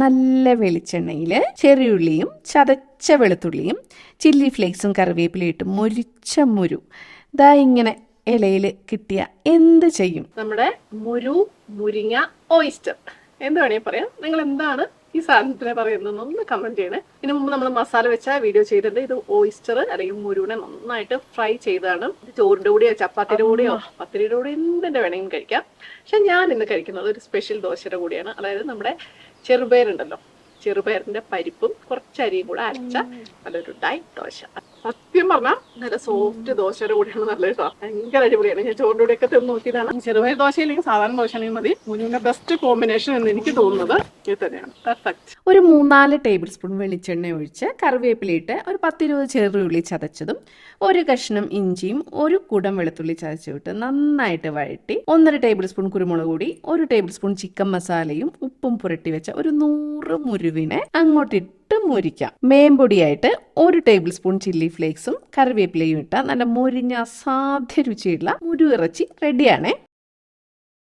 നല്ല വെളിച്ചെണ്ണയിൽ ചെറിയുള്ളിയും ചതച്ച വെളുത്തുള്ളിയും ചില്ലി ഫ്ലേക്സും കറിവേപ്പിലയും ഇട്ട് മുരിച്ച മുരു. ദാ ഇങ്ങനെ ഇലയിൽ കിട്ടിയ എന്ത് ചെയ്യും? നമ്മുടെ മുരു മുരിങ്ങ ഓയിസ്റ്റർ എന്ത് വേണമെങ്കിൽ പറയാം. നിങ്ങൾ എന്താണ് ഈ സാധനത്തിനെ പറയുന്നത് ഒന്ന് കമന്റ് ചെയ്യണേ. ഇതിനു മുമ്പ് നമ്മൾ മസാല വെച്ച വീഡിയോ ചെയ്തിട്ടുണ്ട്. ഇത് ഓയിസ്റ്റർ അല്ലെങ്കിൽ മുരുവിനെ നന്നായിട്ട് ഫ്രൈ ചെയ്താണ്. ഇത് ചോറിന്റെ കൂടെയോ ചപ്പാത്തിയുടെ കൂടെയോ പത്തിരിയുടെ കൂടെ എന്തിന്റെ വേണമെങ്കിലും കഴിക്കാം. പക്ഷെ ഞാൻ ഇന്ന് കഴിക്കുന്നത് ഒരു സ്പെഷ്യൽ ദോശയുടെ കൂടിയാണ്. അതായത് നമ്മുടെ ചെറുപയറുണ്ടല്ലോ. ചെറുപയറിന്റെ പരിപ്പും കുറച്ച് അരിയും കൂടെ അരച്ച നല്ലൊരു ഡൈറ്റ് ദോശ. സത്യം പറഞ്ഞാൽ നല്ല സോഫ്റ്റ് ദോശയുടെ കൂടെയാണ് നല്ല കേട്ടോ ഭയങ്കര അടിപൊളിയാണ്. ഞാൻ ചോറിന്റെ കൂടെയൊക്കെ തിന്ന് നോക്കിയതാണ്. ചെറുപയർ ദോശ സാധാരണ ദോശ ആണെങ്കിൽ മതി. മുന്നിന്റെ ബെസ്റ്റ് കോമ്പിനേഷൻ എന്ന് എനിക്ക് തോന്നുന്നത് ഇത് തന്നെയാണ്. പെർഫെക്റ്റ് ഒരു മൂന്നാൽ ടേബിൾ സ്പൂൺ വെളിച്ചെണ്ണ ഒഴിച്ച് കറിവേപ്പിലയിട്ട് ഒരു പത്തിരുപത് ചെറുള്ളി ചതച്ചതും ഒരു കഷ്ണം ഇഞ്ചിയും ഒരു കുടം വെളുത്തുള്ളി ചതച്ചിട്ട് നന്നായിട്ട് വഴറ്റി ഒന്നര ടേബിൾ സ്പൂൺ കുരുമുളക് പൊടി ഒരു ടേബിൾ സ്പൂൺ ചിക്കൻ മസാലയും ഉപ്പും പുരട്ടി വെച്ച ഒരു നൂറ് മുരുവിനെ അങ്ങോട്ടിട്ട് മുരിക്കാം. മേമ്പൊടിയായിട്ട് ഒരു ടേബിൾ സ്പൂൺ ചില്ലി ഫ്ലേക്സും കറിവേപ്പിലയും ഇട്ട നല്ല മുരിഞ്ഞ അസാധ്യ രുചിയുള്ള മുരു ഇറച്ചി റെഡിയാണേ